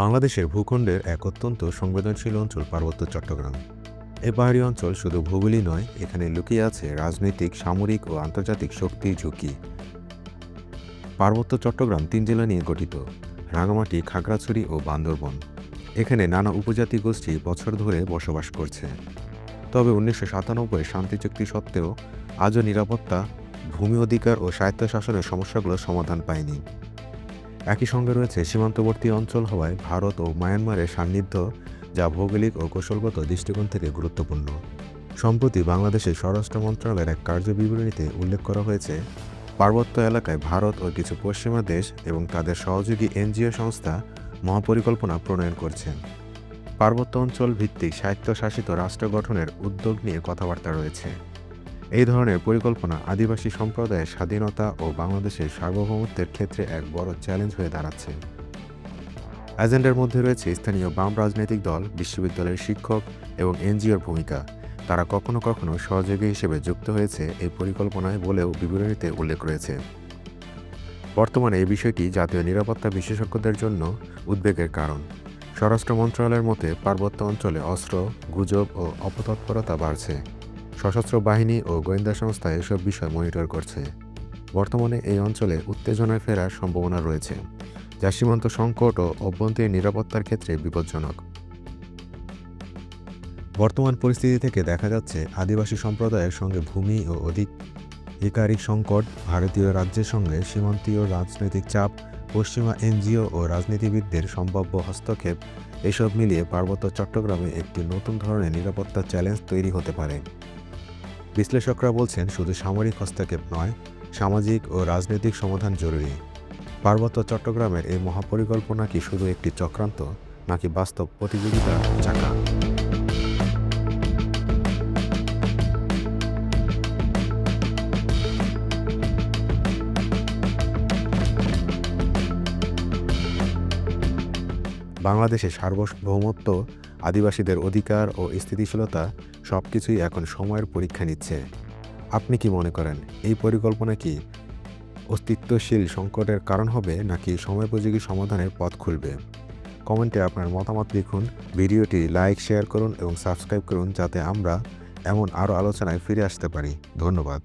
বাংলাদেশের ভূখণ্ডের এক অত্যন্ত সংবেদনশীল অঞ্চল পার্বত্য চট্টগ্রাম। এ পাহাড়ি অঞ্চল শুধু ভূগোলই নয়, এখানে লুকিয়ে আছে রাজনৈতিক, সামরিক ও আন্তর্জাতিক শক্তির ঝুঁকি। পার্বত্য চট্টগ্রাম তিন জেলা নিয়ে গঠিত, রাঙামাটি, খাগড়াছড়ি ও বান্দরবন। এখানে নানা উপজাতি গোষ্ঠী বছর ধরে বসবাস করছে। তবে উনিশশো সাতানব্বই শান্তি চুক্তি সত্ত্বেও আজও নিরাপত্তা, ভূমি অধিকার ও স্বায়ত্তশাসনের সমস্যাগুলো সমাধান পায়নি। একই সঙ্গে রয়েছে সীমান্তবর্তী অঞ্চল হওয়ায় ভারত ও মায়ানমারের সান্নিধ্য, যা ভৌগোলিক ও কৌশলগত দৃষ্টিকোণ থেকে গুরুত্বপূর্ণ। সম্প্রতি বাংলাদেশের স্বরাষ্ট্র মন্ত্রণালয়ের এক কার্যবিবরণীতে উল্লেখ করা হয়েছে, পার্বত্য এলাকায় ভারত ও কিছু পশ্চিমা দেশ এবং তাদের সহযোগী এনজিও সংস্থা মহাপরিকল্পনা প্রণয়ন করছেন পার্বত্য অঞ্চল ভিত্তিক স্বায়ত্তশাসিত রাষ্ট্র গঠনের উদ্যোগ নিয়ে কথাবার্তা রয়েছে। এই ধরনের পরিকল্পনা আদিবাসী সম্প্রদায়ের স্বাধীনতা ও বাংলাদেশের সার্বভৌমত্বের ক্ষেত্রে এক বড় চ্যালেঞ্জ হয়ে দাঁড়াচ্ছে। এজেন্ডার মধ্যে রয়েছে স্থানীয় বাম রাজনৈতিক দল, বিশ্ববিদ্যালয়ের শিক্ষক এবং এনজিওর ভূমিকা। তারা কখনো কখনো সহযোগী হিসেবে যুক্ত হয়েছে এই পরিকল্পনায় বলেও বিবরণীতে উল্লেখ রয়েছে। বর্তমানে এই বিষয়টি জাতীয় নিরাপত্তা বিশেষজ্ঞদের জন্য উদ্বেগের কারণ। স্বরাষ্ট্র মন্ত্রণালয়ের মতে পার্বত্য অঞ্চলে অস্ত্র, গুজব ও অপতৎপরতা বাড়ছে। সশস্ত্র বাহিনী ও গোয়েন্দা সংস্থা এসব বিষয় মনিটর করছে। বর্তমানে এই অঞ্চলে উত্তেজনায় ফেরার সম্ভাবনা রয়েছে, যা সীমান্ত সংকট ও অভ্যন্তরীণ নিরাপত্তার ক্ষেত্রে বিপজ্জনক। বর্তমান পরিস্থিতি থেকে দেখা যাচ্ছে, আদিবাসী সম্প্রদায়ের সঙ্গে ভূমি ও অধিক অধিকারিক সংকট, ভারতীয় রাজ্যের সঙ্গে সীমান্তীয় রাজনৈতিক চাপ, পশ্চিমা এনজিও ও রাজনীতিবিদদের সম্ভাব্য হস্তক্ষেপ, এসব মিলিয়ে পার্বত্য চট্টগ্রামে একটি নতুন ধরনের নিরাপত্তা চ্যালেঞ্জ তৈরি হতে পারে। বিশ্লেষকরা বলছেন, শুধু সামরিক হস্তক্ষেপ নয়, সামাজিক ও রাজনৈতিক সমাধান জরুরি। পার্বত্য চট্টগ্রামের এই মহাপরিকল্পনা কি শুধু একটি চক্রান্ত, নাকি বাস্তব প্রতিযোগিতা চাকা? বাংলাদেশে সার্বভৌমত্ব আদিবাসীদের অধিকার ও স্থিতিশীলতা সব কিছুই এখন সময়ের পরীক্ষা নিচ্ছে। আপনি কি মনে করেন, এই পরিকল্পনা কি অস্তিত্বশীল সংকটের কারণ হবে, নাকি সময়োপযোগী সমাধানের পথ খুলবে? কমেন্টে আপনার মতামত লিখুন, ভিডিওটি লাইক, শেয়ার করুন এবং সাবস্ক্রাইব করুন যাতে আমরা এমন আরও আলোচনায় ফিরে আসতে পারি। ধন্যবাদ।